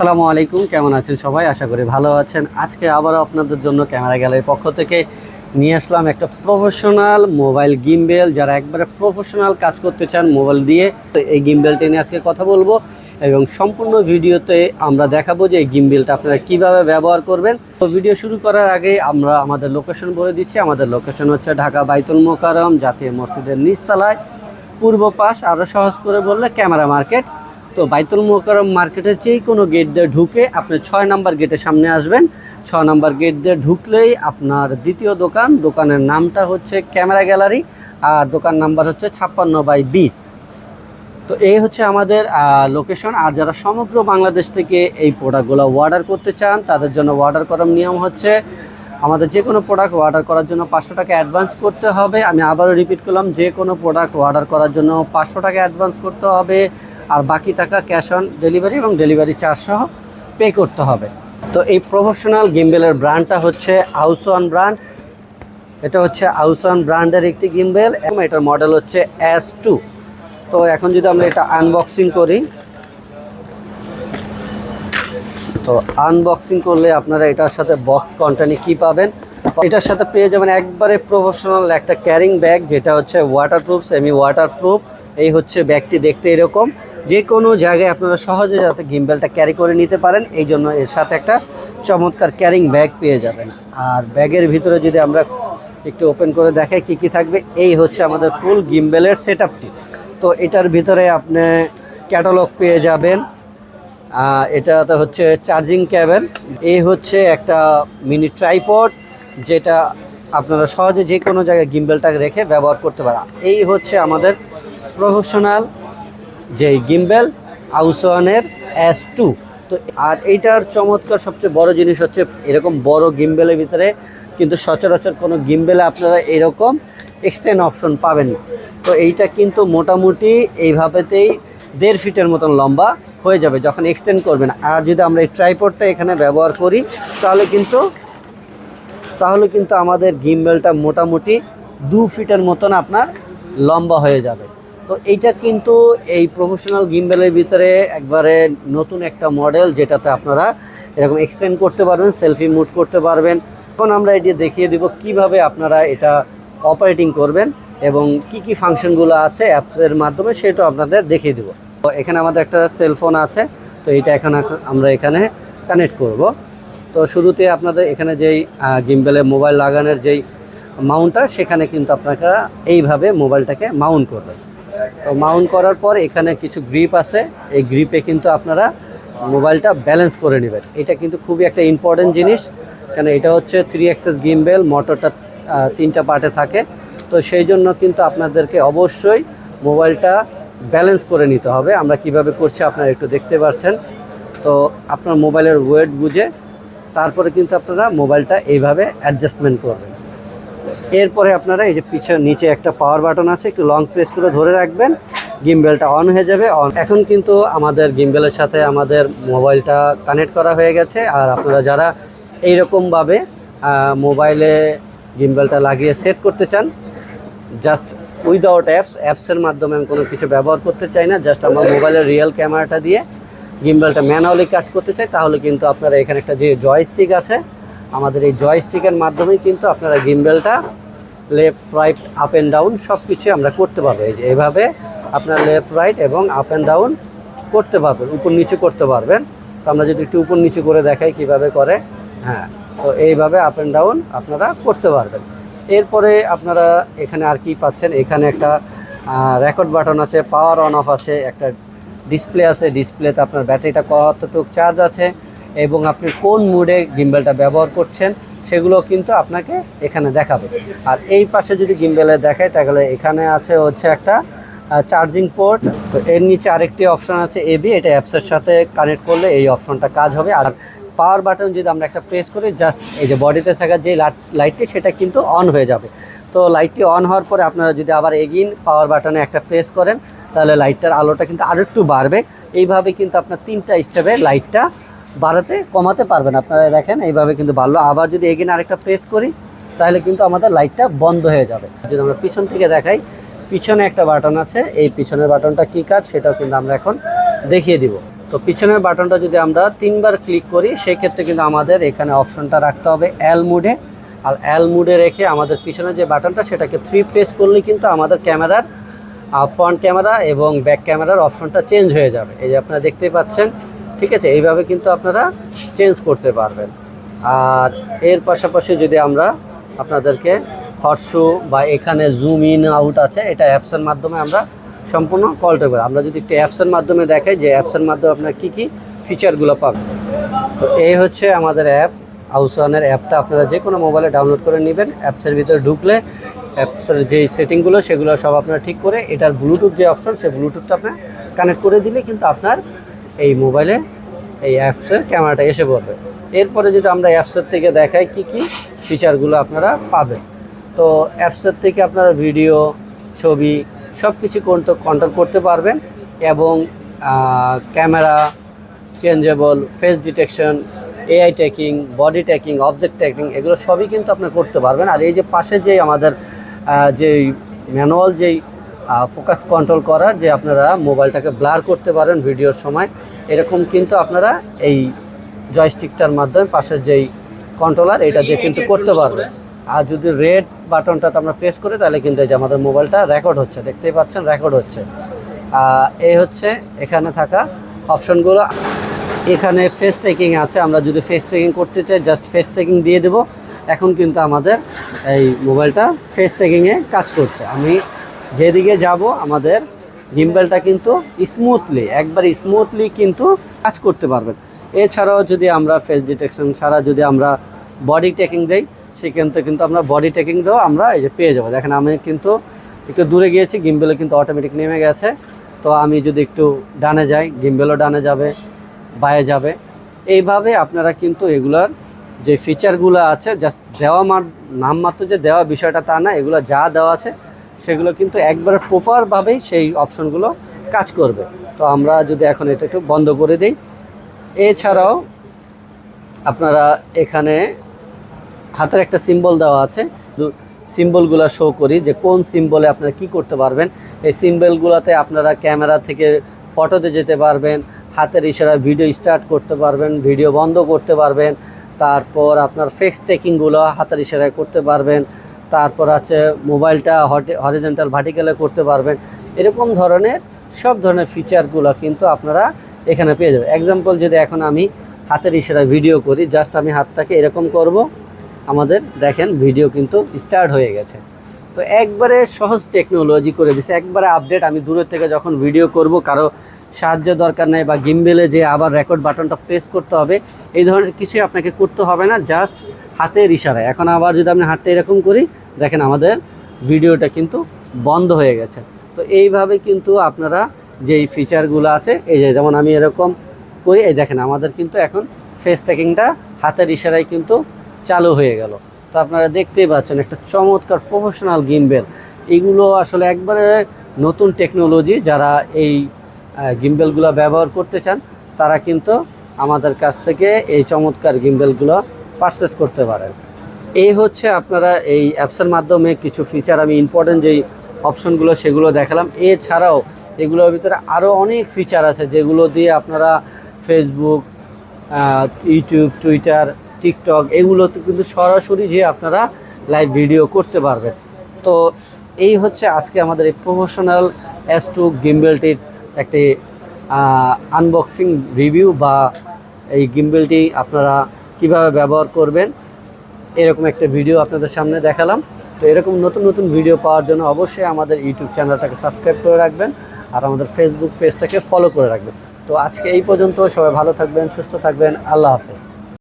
আসসালামু আলাইকুম, কেমন আছেন সবাই? আশা করি ভালো আছেন। আজকে আবারও আপনাদের জন্য ক্যামেরা গ্যালারির পক্ষ থেকে নিয়ে আসলাম একটা প্রফেশনাল মোবাইল গিমবেল। যারা একবারে প্রফেশনাল কাজ করতে চান মোবাইল দিয়ে এই গিমবেলটা নিয়ে আজকে কথা বলব এবং সম্পূর্ণ ভিডিওতে আমরা দেখাবো যে এই গিমবেলটা আপনারা কীভাবে ব্যবহার করবেন। তো ভিডিও শুরু করার আগে আমরা আমাদের লোকেশন বলে দিচ্ছি। আমাদের লোকেশন হচ্ছে ঢাকা বাইতুল মোকারম জাতীয় মসজিদের নিচতলায়, পূর্ব পাশ। আরও সহজ করে বললে ক্যামেরা মার্কেট। তো বাইতুল মোকারম মার্কেটের যে কোনো গেট দিয়ে ঢুকে আপনি ছয় নাম্বার গেটের সামনে আসবেন। ছয় নাম্বার গেট দিয়ে ঢুকলেই আপনার দ্বিতীয় দোকান। দোকানের নামটা হচ্ছে ক্যামেরা গ্যালারি আর দোকান নাম্বার হচ্ছে ছাপ্পান্ন বাই বি। তো এই হচ্ছে আমাদের লোকেশন আর যারা সমগ্র বাংলাদেশ থেকে এই প্রোডাক্টগুলো অর্ডার করতে চান, তাদের জন্য অর্ডার করার নিয়ম হচ্ছে, আমাদের যে কোনো প্রোডাক্ট অর্ডার করার জন্য পাঁচশো টাকা অ্যাডভান্স করতে হবে। আমি আবারও রিপিট করলাম যে কোনো প্রোডাক্ট অর্ডার করার জন্য পাঁচশো টাকা অ্যাডভান্স করতে হবে। আর বাকি টাকা ক্যাশ অন ডেলিভারি এবং ডেলিভারি চার্জ সহ পে করতে হবে। তো এই প্রফেশনাল গিম্বেলের ব্র্যান্ডটা হচ্ছে আউসওয়ান ব্র্যান্ড। এটা হচ্ছে আউসওয়ান ব্র্যান্ডের একটি গিম্বেল এবং এটার মডেল হচ্ছে এস টু। তো এখন যদি আমরা এটা আনবক্সিং করি, তো আনবক্সিং করলে আপনারা এটার সাথে বক্স কন্টেন্টে কি পাবেন? এটার সাথে পেয়ে যাবেন একবারে প্রফেশনাল একটা ক্যারিং ব্যাগ, যেটা হচ্ছে ওয়াটারপ্রুফ সেমি ওয়াটারপ্রুফ এই হচ্ছে ব্যাগটি দেখতে এরকম। যে কোনো জায়গায় আপনারা সহজে যাতে গিম্বেলটা ক্যারি করে নিতে পারেন, এই জন্য এর সাথে একটা চমৎকার ক্যারিং ব্যাগ পেয়ে যাবেন। আর ব্যাগের ভিতরে যদি আমরা একটু ওপেন করে দেখাই কি কি থাকবে, এই হচ্ছে আমাদের ফুল গিম্বেলের সেট তো এটার ভিতরে আপনি ক্যাটালগ পেয়ে যাবেন। এটাতে হচ্ছে চার্জিং ক্যাবেল এই হচ্ছে একটা মিনি ট্রাইপড যেটা আপনারা সহজে যে কোনো জায়গায় গিম্বেলটাকে রেখে ব্যবহার করতে পারেন। এই হচ্ছে আমাদের প্রফেশনাল যে গিম্বেল আউসওয়ানের এস টু তো আর এইটার চমৎকার সবচেয়ে বড় জিনিস হচ্ছে, এরকম বড় গিম্বেলের ভিতরে কিন্তু সচরাচর কোনো গিম্বেলে আপনারা এরকম এক্সটেন্ড অপশন পাবেন না। তো এইটা কিন্তু মোটামুটি এইভাবেতেই দেড় ফিটের মতন লম্বা হয়ে যাবে যখন এক্সটেন্ড করবেন। আর যদি আমরা এই ট্রাইপডটা এখানে ব্যবহার করি, তাহলে কিন্তু তাহলে কিন্তু আমাদের গিম্বেলটা মোটামুটি দু ফিটের মতন আপনার লম্বা হয়ে যাবে। তো এইটা কিন্তু এই প্রফেশনাল গিম্বেলের ভিতরে একবারে নতুন একটা মডেল যেটাতে আপনারা এরকম এক্সটেন্ড করতে পারবেন সেলফি মুড করতে পারবেন। এখন আমরা এটি দেখিয়ে দিব কীভাবে আপনারা এটা অপারেটিং করবেন এবং কি কি ফাংশনগুলো আছে অ্যাপসের মাধ্যমে সেটাও আপনাদের দেখিয়ে দেবো। তো এখানে আমাদের একটা সেলফোন আছে, তো এটা এখন এখন আমরা এখানে কানেক্ট করব। তো শুরুতে আপনাদের এখানে যেই গিম্বেলে মোবাইল লাগানোর যেই মাউন্টটা সেখানে কিন্তু আপনারা এইভাবে মোবাইলটাকে মাউন্ট করবেন। তো মাউন্ট করার পর এখানে কিছু গ্রিপ আছে। এই গ্রিপে কিন্তু আপনারা মোবাইলটা ব্যালেন্স করে নেবেন। এটা কিন্তু খুবই একটা ইম্পর্টেন্ট জিনিস। কেন এটা হচ্ছে থ্রি এক্সেস গিম্বেল মোটরটা তিনটা পার্টে থাকে। তো সেই জন্য কিন্তু আপনাদেরকে অবশ্যই মোবাইলটা ব্যালেন্স করে নিতে হবে। আমরা কীভাবে করছি আপনারা একটু দেখতে পাচ্ছেন তো আপনার মোবাইলের ওয়েট বুঝে তারপরে কিন্তু আপনারা মোবাইলটা এইভাবে অ্যাডজাস্টমেন্ট করবেন। এরপরে আপনারা এই যে পিছনে নিচে একটা পাওয়ার বাটন আছে, একটু লং প্রেস করে ধরে রাখবেন গিম্বেলটা অন হয়ে যাবে অন এখন কিন্তু আমাদের গিম্বেলের সাথে আমাদের মোবাইলটা কানেক্ট করা হয়ে গেছে, আর আপনারা যারা এইরকমভাবে মোবাইলে গিম্বেলটা লাগিয়ে সেট করতে চান জাস্ট উইদাউট অ্যাপস অ্যাপসের মাধ্যমে আমি কোনো কিছু ব্যবহার করতে চাই না জাস্ট আমার মোবাইলের রিয়েল ক্যামেরাটা দিয়ে গিম্বেলটা ম্যানুয়ালি কাজ করতে চাই, তাহলে কিন্তু আপনারা এখানে একটা যে জয়স্টিক আছে আমাদের এই জয়স্টিকের মাধ্যমেই কিন্তু আপনারা গিম্বেলটা left right up and down সব কিছু আমরা করতে পারব। এই যে এভাবে আপনার লেফট রাইট এবং আপ অ্যান্ড ডাউন করতে পারবেন, উপর নিচু করতে পারবেন। তো আমরা যদি একটু উপর নিচু করে দেখাই কীভাবে করে হ্যাঁ তো এইভাবে আপ অ্যান্ড ডাউন আপনারা করতে পারবেন। এরপরে আপনারা এখানে আর কি পাচ্ছেন? এখানে একটা রেকর্ড বাটন আছে পাওয়ার অন অফ আছে, একটা ডিসপ্লে আছে ডিসপ্লেতে আপনার ব্যাটারিটা কতটুকু চার্জ আছে এবং আপনি কোন মুডে গিম্বেলটা ব্যবহার করছেন, সেগুলো কিন্তু আপনাকে এখানে দেখাবে। আর এই পাশে যদি গিম্বেলে দেখায় তাহলে এখানে আছে হচ্ছে একটা চার্জিং পোর্ট তো এর নিচে আরেকটি অপশন আছে এবি এটা অ্যাপসের সাথে কানেক্ট করলে এই অপশনটা কাজ হবে। আর পাওয়ার বাটন যদি আমরা একটা প্রেস করি জাস্ট এই যে বডিতে থাকা যে লাইটটি সেটা কিন্তু অন হয়ে যাবে। তো লাইটটি অন হওয়ার পরে আপনারা যদি আবার এগিন পাওয়ার বাটনে একটা প্রেস করেন, তাহলে লাইটটার আলোটা কিন্তু আরও একটু বাড়বে। এইভাবে কিন্তু আপনার তিনটা স্টেপে লাইটটা বাড়াতে, কমাতে পারবেন। আপনারা দেখেন, এইভাবে কিন্তু বাড়লো। আবার যদি এগিন আরেকটা প্রেস করি, তাহলে কিন্তু আমাদের লাইটটা বন্ধ হয়ে যাবে। যদি আমরা পিছন থেকে দেখাই, পিছনে একটা বাটন আছে। এই পিছনের বাটনটা কী কাজ? সেটাও কিন্তু আমরা এখন দেখিয়ে দিব। তো পিছনের বাটনটা যদি আমরা তিনবার ক্লিক করি সেই ক্ষেত্রে কিন্তু আমাদের এখানে অপশনটা রাখতে হবে অ্যাল মুডে আর অ্যাল মুডে রেখে আমাদের পিছনে যে বাটনটা সেটাকে থ্রি প্রেস করলে কিন্তু আমাদের ক্যামেরার ফ্রন্ট ক্যামেরা এবং ব্যাক ক্যামেরার অপশনটা চেঞ্জ হয়ে যাবে। এই যে আপনারা দেখতেই পাচ্ছেন ঠিক আছে, এইভাবে কিন্তু আপনারা চেঞ্জ করতে পারবেন। আর এর পাশাপাশি যদি আমরা আপনাদেরকে হটশো বা এখানে জুম ইন আউট আছে, এটা অ্যাপসের মাধ্যমে আমরা সম্পূর্ণ কলটা পারি আমরা যদি একটু অ্যাপসের মাধ্যমে দেখাই যে অ্যাপসের মাধ্যমে আপনার কী কী ফিচারগুলো পাবেন। তো এই হচ্ছে আমাদের অ্যাপ আউসওয়ানের অ্যাপটা আপনারা যে কোনো মোবাইলে ডাউনলোড করে নেবেন। অ্যাপসের ভিতরে ঢুকলে অ্যাপসের যে সেটিংগুলো সেগুলো সব আপনারা ঠিক করে এটার ব্লুটুথ যে অপশন সেই ব্লুটুথটা আপনার কানেক্ট করে দিলে কিন্তু আপনার এই মোবাইলে, এই অ্যাপসের ক্যামেরাটা এসে পড়বে। এরপরে যদি আমরা অ্যাপসের থেকে দেখাই কি কি ফিচারগুলো আপনারা পাবেন। তো অ্যাপসের থেকে আপনারা ভিডিও ছবি সব কিছু কন্ট্রোল করতে পারবেন এবং camera changeable face detection AI tracking body tracking object tracking এগুলো সবই কিন্তু আপনি করতে পারবেন। আর এই যে পাশে যে আমাদের যে ম্যানুয়াল যেই ফোকাস কন্ট্রোল করার যে আপনারা মোবাইলটাকে ব্লার করতে পারেন ভিডিওর সময় এরকম কিন্তু আপনারা এই জয়স্টিকটার মাধ্যমে পাশের যেই কন্ট্রোলার এটা দিয়ে কিন্তু করতে পারবে আর যদি রেড বাটনটাতে আমরা প্রেস করি, তাহলে কিন্তু এই যে আমাদের মোবাইলটা রেকর্ড হচ্ছে। দেখতেই পাচ্ছেন রেকর্ড হচ্ছে। এই হচ্ছে এখানে থাকা অপশনগুলো এখানে ফেস ট্রেকিং আছে। আমরা যদি ফেস ট্রেকিং করতে চাই জাস্ট ফেস ট্রেকিং দিয়ে দেব। এখন কিন্তু আমাদের এই মোবাইলটা ফেস ট্রেকিংয়ে কাজ করছে। আমি যেদিকে যাব, আমাদের গিম্বেলটা কিন্তু স্মুথলি একবার স্মুথলি কিন্তু কাজ করতে পারবেন। এছাড়াও যদি আমরা ফেস ডিটেকশন ছাড়া যদি আমরা বডি ট্রেকিং দেই সেক্ষেত্রে কিন্তু আমরা বডি ট্রেকিং দিয়েও আমরা এই যে পেয়ে যাব। দেখেন আমি কিন্তু একটু দূরে গিয়েছি গিম্বেলে কিন্তু অটোমেটিক নেমে গেছে। তো আমি যদি একটু ডানে যাই গিম্বেলও ডানে যাবে, বায়ে যাবে। এইভাবে আপনারা কিন্তু এগুলার যে ফিচারগুলো আছে জাস্ট দেওয়া নামমাত্র যে দেওয়া বিষয়টা তা না, এগুলো যা দেওয়া আছে সেগুলো কিন্তু একবার প্রপারভাবেই সেই অপশনগুলো কাজ করবে। তো আমরা যদি এখন এটা একটু বন্ধ করে দিই। এছাড়াও আপনারা এখানে হাতের একটা সিম্বল দেওয়া আছে। সিম্বলগুলো শো করি যে কোন সিম্বলে আপনারা কি করতে পারবেন। এই সিম্বলগুলোতে আপনারা ক্যামেরা থেকে ফটোতে যেতে পারবেন, হাতের ইশারায় ভিডিও স্টার্ট করতে পারবেন ভিডিও বন্ধ করতে পারবেন, তারপর আপনার ফেক্স টেকিংগুলো হাতের ইশারায় করতে পারবেন। তারপর আছে মোবাইলটা হরিজেন্টাল ভার্টিক্যালে করতে পারবেন। এরকম ধরনের সব ধরনের ফিচারগুলো কিন্তু আপনারা এখানে পেয়ে যাবেন। এক্সাম্পল যদি এখন আমি হাতের ইশারায় ভিডিও করি জাস্ট আমি হাতটাকে এরকম করব। আমাদের দেখেন ভিডিও কিন্তু স্টার্ট হয়ে গেছে। তো একবারে সহজ টেকনোলজি করে দিছে। একবারে আপডেট আমি দূরের থেকে যখন ভিডিও করব, কারও সাহায্য দরকার নেই বা গিম্বেলে যে আবার রেকর্ড বাটনটা প্রেস করতে হবে, এই ধরনের কিছুই আপনাকে করতে হবে না জাস্ট হাতের ইশারায়। এখন আবার যদি আপনি হাতটা এরকম করি দেখেন আমাদের ভিডিওটা কিন্তু বন্ধ হয়ে গেছে। তো এইভাবে কিন্তু আপনারা যেই ফিচারগুলো আছে, এই যে যেমন আমি এরকম করি, এই দেখেন আমাদের কিন্তু এখন ফেস ট্যাকিংটা হাতের ইশারায় কিন্তু চালু হয়ে গেল। তো আপনারা দেখতেই পাচ্ছেন একটা চমৎকার প্রফেশনাল গিম্বেল এগুলো আসলে একবারে নতুন টেকনোলজি যারা এই গিম্বেলগুলো ব্যবহার করতে চান, তারা কিন্তু আমাদের কাছ থেকে এই চমৎকার গিম্বেলগুলো পারচেস করতে পারেন। এই হচ্ছে আপনারা এই অ্যাপসের মাধ্যমে কিছু ফিচার আমি ইম্পর্টেন্ট যেই অপশনগুলো সেগুলো দেখালাম। এছাড়াও এগুলোর ভিতরে আরও অনেক ফিচার আছে, যেগুলো দিয়ে আপনারা ফেসবুক ইউটিউব টুইটার টিকটক এগুলোতে কিন্তু সরাসরি যে আপনারা লাইভ ভিডিও করতে পারবেন। তো এই হচ্ছে আজকে আমাদের এই প্রফেশনাল এস টু গিম্বেলটির একটি আনবক্সিং রিভিউ বা এই গিম্বেলটি আপনারা কীভাবে ব্যবহার করবেন। এরকম একটা ভিডিও আপনাদের সামনে দেখালাম। তো এরকম নতুন নতুন ভিডিও পাওয়ার জন্য অবশ্যই আমাদের ইউটিউব চ্যানেলটাকে সাবস্ক্রাইব করে রাখবেন আর আমাদের ফেসবুক পেজটাকে ফলো করে রাখবেন। তো আজকে এই পর্যন্ত সবাই ভালো থাকবেন, সুস্থ থাকবেন, আল্লাহ হাফেজ।